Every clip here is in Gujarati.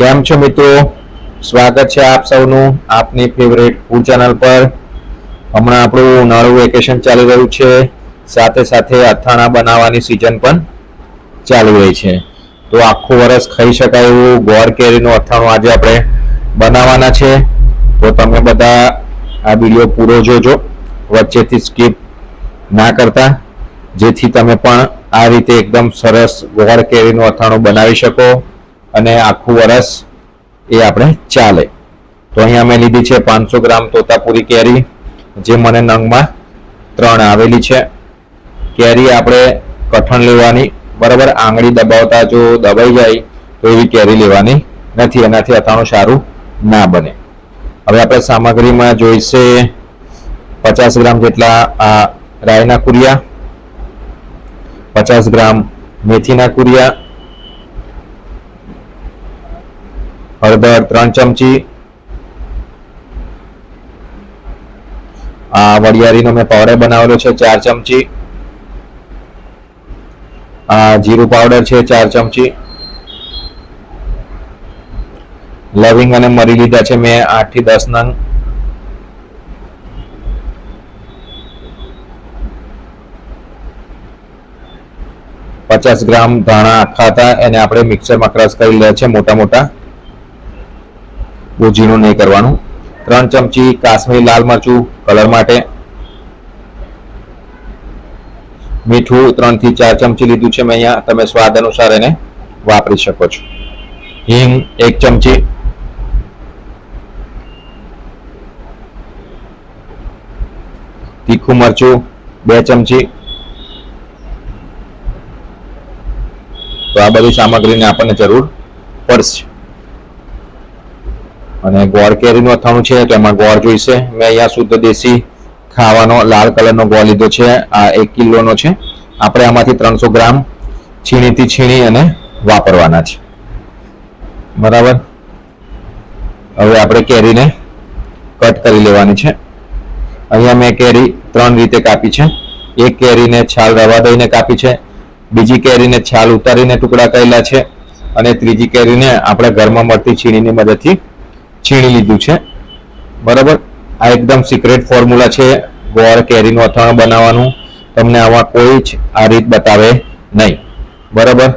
કેમ છો મિત્રો? સ્વાગત છે આપ સૌનું આપની ફેવરેટ ફૂડ ચેનલ પર. હમણાં આપણું ઉનાળું વેકેશન ચાલી રહ્યું છે. સાથે સાથે અથાણા બનાવવાની સિઝન પણ ચાલી રહી છે. તો આખું વરસ ખાઈ શકાય એવું ગોળ કેરીનું અથાણું આજે આપણે બનાવવાના છે. તો તમે બધા આ વીડિયો પૂરો જોજો. વચ્ચેથી સ્કીપ ના કરતા. જેથી તમે પણ આ રીતે એકદમ સરસ ગોળ કેરીનું અથાણું બનાવી શકો. અને આખું વરસ એ આપણે ચાલે. તો અહીંયા મેં લીધી છે પાંચસો ગ્રામ તોતાપુરી કેરી, જે મને નંગમાં ત્રણ આવેલી છે. કેરી આપણે કઠણ લેવાની, બરાબર આંગળી દબાવતા જો દબાઈ જાય, તો એવી કેરી લેવાની નથી, એનાથી અથાણું સારું ના બને. હવે આપણે સામગ્રીમાં જોઈશે પચાસ ગ્રામ જેટલા આ રાયના કુરિયા, પચાસ ગ્રામ મેથીના કુરિયા હળદર ત્રણ ચમચી. આ વરિયાળીનો મેં પાવડર બનાવેલો છે ચાર ચમચી. આ જીરું પાવડર છે ચાર ચમચી. લવિંગ અને મરી લીધા છે મેં આઠથી દસ નંગ. પચાસ ગ્રામ ધાણા આખા હતા એને આપણે મિક્સરમાં ક્રશ કરી લે છે મોટા મોટા. બહુ ઝીણું નહીં કરવાનું. ત્રણ ચમચી કાશ્મીરી લાલ મરચું કલર માટે. મીઠું ત્રણથી ચાર ચમચી લીધું છે મેં અહીંયા. તમે સ્વાદ અનુસાર એને વાપરી શકો છો. હિંગ એક ચમચી. તીખું મરચું બે ચમચી. તો આ બધી સામગ્રીની આપણને જરૂર પડશે. અને ગોળ કેરીનું અથાણું છે, તો એમાં ગોળ જોઈશે. મેં અહીંયા શુદ્ધ દેશી ખાવાનો લાલ કલરનો ગોળ લીધો છે. આ એક કિલોનો છે. આપણે આમાંથી ત્રણસો ગ્રામ છીણીથી છીણી અને વાપરવાના છે. બરાબર? હવે આપણે કેરીને કટ કરી લેવાની છે. અહીંયા મેં કેરી ત્રણ રીતે કાપી છે. એક કેરીને છાલ રવા દઈને કાપી છે. બીજી કેરીને છાલ ઉતારીને ટુકડા કરેલા છે. અને ત્રીજી કેરીને આપણે ઘરમાં મળતી છીણીની મદદથી છીણી લીધું છે. બરાબર? આ એકદમ સિક્રેટ ફોર્મ્યુલા છે. ગોળ કેરીનું અથાણું બનાવવાનું. તમને આમાં કોઈ જ આ રીત બતાવે નહીં. બરાબર?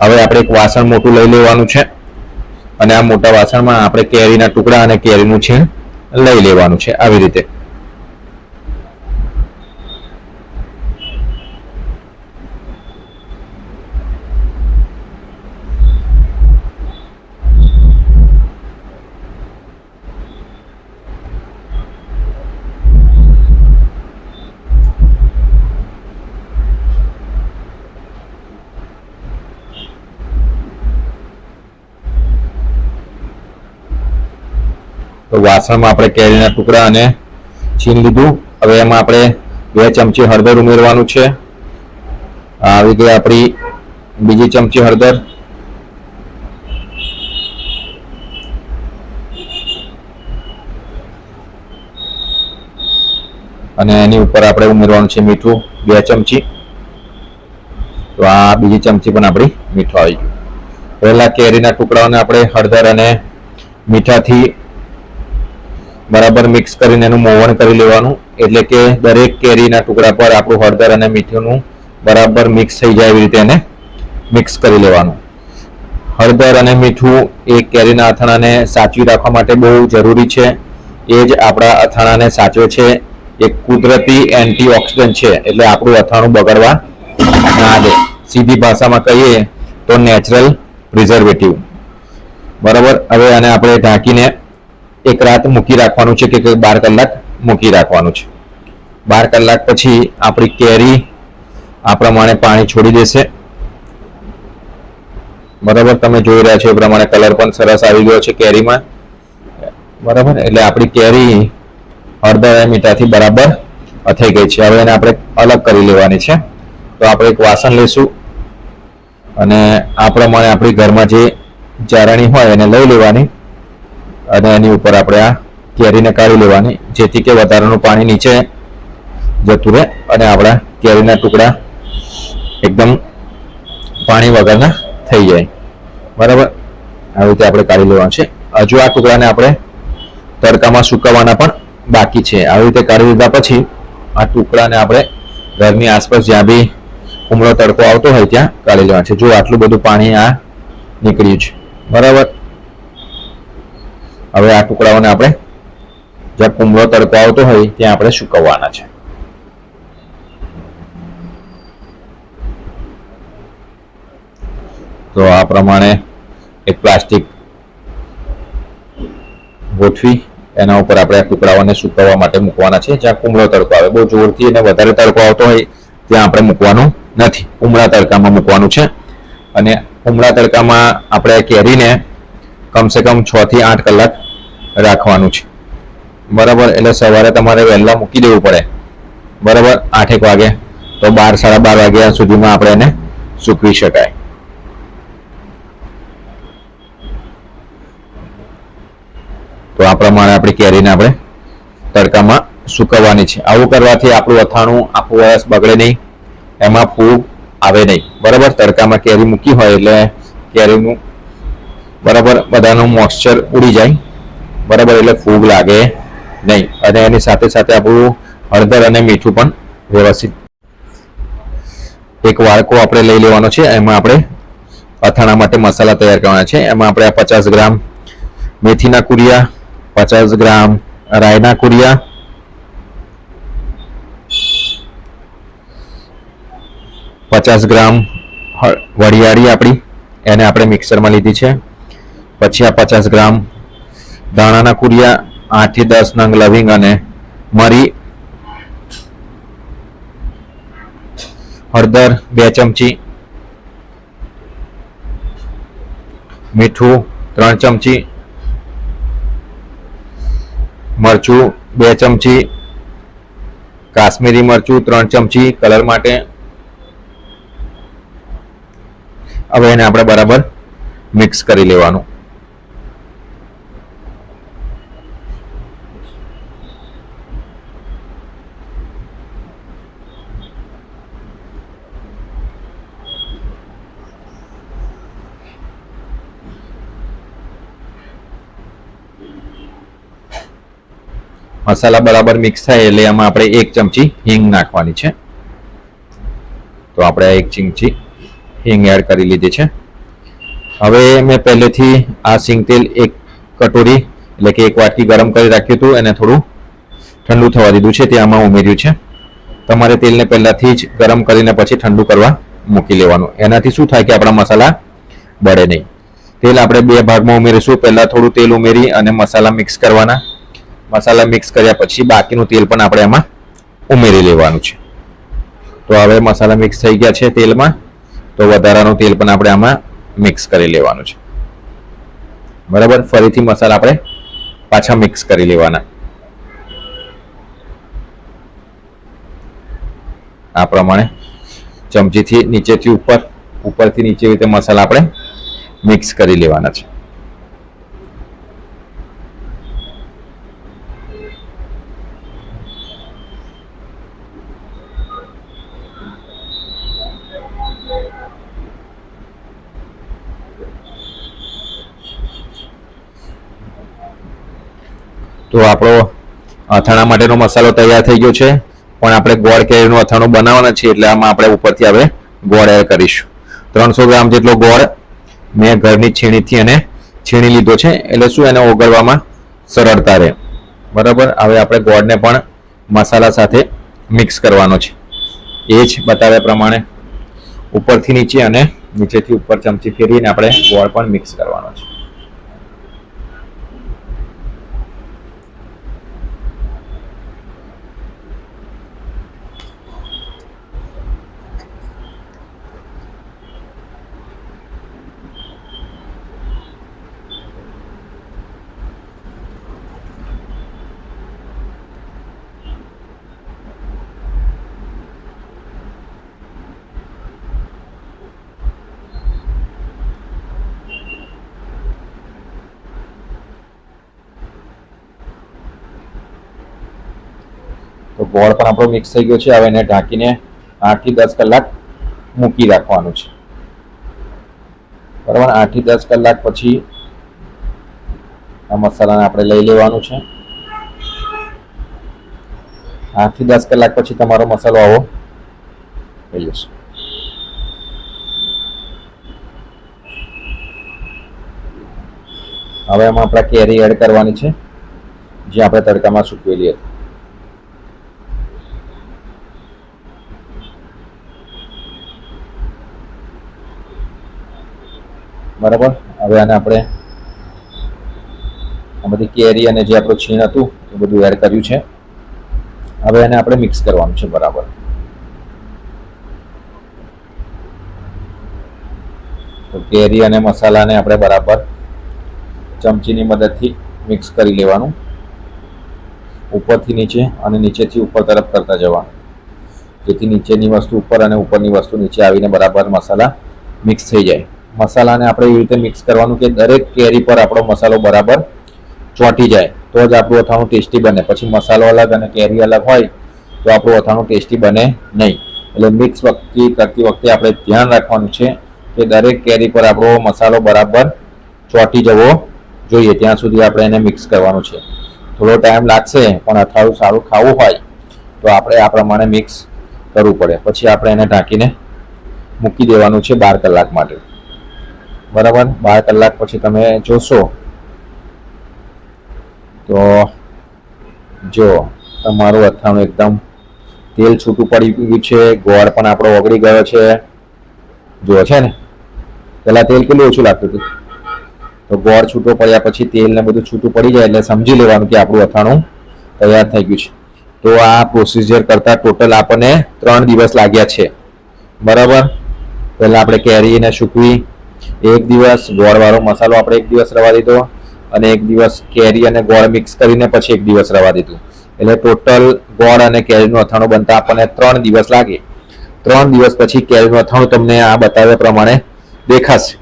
હવે આપણે એક વાસણ મોટું લઈ લેવાનું છે. અને આ મોટા વાસણમાં આપણે કેરીના ટુકડા અને કેરીનું છીણ લઈ લેવાનું છે. આવી રીતે. તો વાસણમાં આપણે કેરીના ટુકડા અને છીન લીધું. હવે એમાં આપણે બે ચમચી હળદર ઉમેરવાનું છે. આવી ગઈ આપણી બીજી ચમચી હળદર. અને એની ઉપર આપણે ઉમેરવાનું છે મીઠું, બે ચમચી. તો આ બીજી ચમચી પણ આપણી મીઠું આવી ગયું. પહેલા કેરીના ટુકડાઓને આપણે હળદર અને મીઠાથી બરાબર મિક્સ કરીને એનું મોવણ કરી લેવાનું. એટલે કે દરેક કેરીના ટુકડા પર આપણું હળદર અને મીઠુંનું બરાબર મિક્સ થઈ જાય એવી રીતે એને મિક્સ કરી લેવાનું. હળદર અને મીઠું એ કેરીના અથાણાને સાચવી રાખવા માટે બહુ જરૂરી છે. એ જ આપણા અથાણાને સાચવે છે. એક કુદરતી એન્ટીઓક્સિડન્ટ છે. એટલે આપણું અથાણું બગડવા ના દે. સીધી ભાષામાં કહીએ તો નેચરલ પ્રિઝર્વેટિવ બરાબર? હવે આને આપણે ઢાંકીને એક રાત મૂકી રાખવાનું છે કે બાર કલાક મૂકી રાખવાનું છે. બાર કલાક પછી આપણી કેરી આ પ્રમાણે પાણી છોડી દેશે. બરાબર, તમે જોઈ રહ્યા છો એ પ્રમાણે કલર પણ સરસ આવી ગયો છે કેરીમાં. બરાબર, એટલે આપણી કેરી અડધા મીઠાથી બરાબર થઈ ગઈ છે. હવે એને આપણે અલગ કરી લેવાની છે. તો આપણે એક વાસણ લઈશું. અને આ પ્રમાણે આપણી ઘરમાં જે ચારણી હોય એને લઈ લેવાની. અને એની ઉપર આપણે આ કેરીને કાઢી લેવાની. જેથી કે વધારાનું પાણી નીચે જતું રહે અને આપણા કેરીના ટુકડા એકદમ પાણી વગરના થઈ જાય. બરાબર? આવી રીતે આપણે કાઢી લેવાનું છે. હજુ આ ટુકડાને આપણે તડકામાં સુકાવવાના પણ બાકી છે. આવી રીતે કાઢી લીધા પછી આ ટુકડાને આપણે ઘરની આસપાસ જ્યાં બી કુમળો તડકો આવતો હોય ત્યાં કાઢી લેવાનું છે. જો આટલું બધું પાણી આ નીકળ્યું છે. બરાબર? હવે આ ટુકડાઓને આપણે જ્યાં કુમળો તડકો આવતો હોય ત્યાં આપણે સુકવવાના છે. તો આ પ્રમાણે એક પ્લાસ્ટિક ગોઠવી એના ઉપર આપણે આ ટુકડાઓને સુકવવા માટે મૂકવાના છે. જ્યાં કુમળો તડકો આવે, બહુ જોરથી અને વધારે તડકો આવતો હોય ત્યાં આપણે મૂકવાનું નથી. ઉમળા તડકામાં મૂકવાનું છે. અને ઉમળા તડકામાં આપણે કેરીને કમસે કમ છ થી આઠ કલાક રાખવાનું છે. બરાબર? એટલે સવારે તમારે વહેલા મૂકી દેવું પડે. બરાબર? આઠેક વાગે. તો બાર, સાડા બાર વાગ્યા સુધીમાં આપણે એને સૂકવી શકાય. તો આ પ્રમાણે આપણી કેરીને આપણે તડકામાં સુકવવાની છે. આવું કરવાથી આપણું અથાણું આખું વરસ બગડે નહીં. એમાં ફૂગ આવે નહીં. બરાબર? તડકામાં કેરી મૂકી હોય એટલે કેરીનું બરાબર બધાનું મોઇશ્ચર ઉડી જાય. બરાબર એટલે ફૂગ લાગે નહીં. અને એની સાથે સાથે આપણું હળદર અને મીઠું પણ વ્યવસ્થિત. એક વાડકો આપણે લઈ લેવાનો છે. એમાં આપણે અથાણા માટે મસાલા તૈયાર કરવાના છે. એમાં આપણે પચાસ ગ્રામ મેથીના કુરિયા, પચાસ ગ્રામ રાયના કુરિયા, પચાસ ગ્રામ વરિયાળી આપણી, એને આપણે મિક્સરમાં લીધી છે. પછી આ પચાસ ગ્રામ દાણાના કુરિયા આઠથી દસ નંગ લવિંગ અને મરી, હળદર બે ચમચી, મીઠું ત્રણ ચમચી, મરચું બે ચમચી, કાશ્મીરી મરચું ત્રણ ચમચી, કલર માટે. હવે એને આપણે બરાબર મિક્સ કરી લેવાનું. મસાલા બરાબર મિક્સ થાય એટલે એમાં આપણે એક ચમચી હિંગ નાખવાની છે. તો આપણે એક ચમચી હિંગ એડ કરી લીધી છે. હવે મેં પહેલેથી આ સિંગ તેલ એક કટોરી એટલે કે એક વાટકી ગરમ કરી રાખ્યું હતું, એને થોડું ઠંડુ થવા દીધું છે, તે આમાં ઉમેર્યું છે. તમારે તેલને પહેલાંથી જ ગરમ કરીને પછી ઠંડુ કરવા મૂકી લેવાનું. એનાથી શું થાય કે આપણા મસાલા બળે નહીં. તેલ આપણે બે ભાગમાં ઉમેરીશું. પહેલાં થોડું તેલ ઉમેરી અને મસાલા મિક્સ કરવાના. મસાલા મિક્સ કર્યા પછી બાકીનું તેલ પણ આપણે એમાં ઉમેરી લેવાનું છે. તો હવે મસાલા મિક્સ થઈ ગયા છે તેલમાં. તો વધારાનું તેલ પણ આપણે આમાં મિક્સ કરી લેવાનું છે. બરાબર? ફરીથી મસાલા આપણે પાછા મિક્સ કરી લેવાના. આ પ્રમાણે ચમચીથી નીચેથી ઉપર, ઉપરથી નીચે રીતે મસાલા આપણે મિક્સ કરી લેવાના છે. તો આપણો અથાણા માટેનો મસાલો તૈયાર થઈ ગયો છે. પણ આપણે ગોળ કેરીનું અથાણું બનાવવાના છીએ, એટલે આમાં આપણે ઉપરથી હવે ગોળ એડ કરીશું. ત્રણસો ગ્રામ જેટલો ગોળ મેં ઘરની છીણીથી એને છીણી લીધો છે, એટલે શું એને ઓગળવામાં સરળતા રહે. બરાબર? હવે આપણે ગોળને પણ મસાલા સાથે મિક્સ કરવાનો છે. એ જ બતાવ્યા પ્રમાણે ઉપરથી નીચે અને નીચેથી ઉપર ચમચી ફેરવીને આપણે ગોળ પણ મિક્સ કરવાનો છે. તો ગોળ પણ આપણો મિક્સ થઈ ગયો છે. હવે એને ઢાંકીને આઠથી દસ કલાક મૂકી રાખવાનું છે. બરાબર? આઠથી દસ કલાક પછી આ મસાલાને આપણે લઈ લેવાનું છે. આઠથી દસ કલાક પછી તમારો મસાલો આવો. થઈ જશે હવે એમાં આપણે કેરી એડ કરવાની છે, જે આપણે તડકામાં સૂકવેલી હતી. બરાબર? હવે આને આપણે આ બધી કેરી અને જે આપણું છીણ હતું, એ બધું એડ કર્યું છે. હવે એને આપણે મિક્સ કરવાનું છે, બરાબર. કેરી અને મસાલાને આપણે બરાબર ચમચીની મદદથી મિક્સ કરી લેવાનું. ઉપરથી નીચે અને નીચેથી ઉપર તરફ કરતા જવાનું. જેથી નીચેની વસ્તુ ઉપર અને ઉપરની વસ્તુ નીચે આવીને બરાબર મસાલા મિક્સ થઈ જાય. મસાલાને આપણે એવી રીતે મિક્સ કરવાનું કે દરેક કેરી પર આપણો મસાલો બરાબર ચોંટી જાય. તો જ આપણું અથાણું ટેસ્ટી બને. પછી મસાલો અલગ અને કેરી અલગ હોય, તો આપણું અથાણું ટેસ્ટી બને નહીં. એટલે મિક્સ વખતે કરતી વખતે આપણે ધ્યાન રાખવાનું છે કે દરેક કેરી પર આપણો મસાલો બરાબર ચોંટી જવો જોઈએ. ત્યાં સુધી આપણે એને મિક્સ કરવાનું છે. થોડો ટાઈમ લાગશે, પણ અથાણું સારું ખાવું હોય, તો આપણે આ પ્રમાણે મિક્સ કરવું પડે. પછી આપણે એને ઢાંકીને મૂકી દેવાનું છે બાર કલાક માટે. બરાબર, બાર કલાક પછી તમે જોશો. તો જો, તમારું અથાણું એકદમ તેલ છૂટું પડી ગયું છે, ગોળ પણ આપણો ઓગળી ગયો છે. જુઓ છે ને, પેલા તેલ કેટલું ઓછું લાગતું હતું? તો ગોળ છૂટો પડ્યા પછી તેલ ને બધું છૂટું પડી જાય એટલે સમજી લેવાનું કે આપણું અથાણું તૈયાર થઈ ગયું છે. તો આ પ્રોસિજર કરતા ટોટલ આપણને ત્રણ દિવસ લાગ્યા છે. બરાબર? પહેલા આપણે કેરીને સૂકવી એક દિવસ ગોળવાળો મસાલો આપણે એક દિવસ રવા દીધો અને એક દિવસ કેરી અને ગોળ મિક્સ કરીને પછી એક દિવસ રવા દીધું. એટલે ટોટલ ગોળ અને કેરીનું અથાણું બનતા આપણને ત્રણ દિવસ લાગે. ત્રણ દિવસ પછી કેરીનું અથાણું તમને આ બતાવ્યા પ્રમાણે દેખાશે.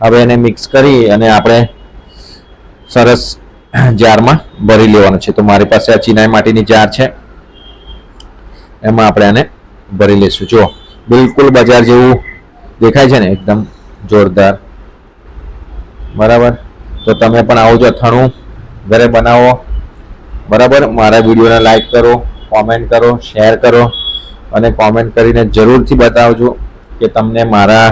હવે એને મિક્સ કરી અને આપણે સરસ જારમાં ભરી લેવાનું છે. તો મારી પાસે આ ચિનાઈ માટીની જાર છે. એમાં આપણે આને ભરી લઈશું. જો બિલકુલ બજાર જેવું દેખાય છે ને? એકદમ જોરદાર. બરાબર? તો તમે પણ આવું જ અથાણું ઘરે બનાવો. બરાબર? મારા વિડીયોને લાઈક કરો કોમેન્ટ કરો શેર કરો અને કોમેન્ટ કરીને જરૂરથી બતાવજો કે તમને મારા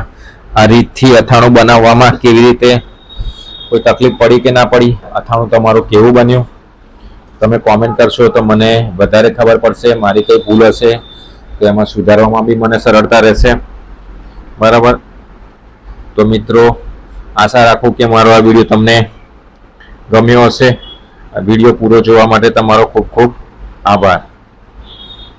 આ રીતથી અથાણું બનાવવામાં કેવી રીતે કોઈ તકલીફ પડી કે ના પડી? અથાણું તમારું કેવું બન્યું? તમે કોમેન્ટ કરશો તો મને વધારે ખબર પડશે, મારી કંઈ ભૂલ હશે તો એમાં સુધારવામાં બી મને સરળતા રહેશે. બરાબર? તો મિત્રો, આશા રાખું કે મારો આ વીડિયો તમને ગમ્યો હશે. આ વીડિયો પૂરો જોવા માટે તમારો ખૂબ ખૂબ આભાર.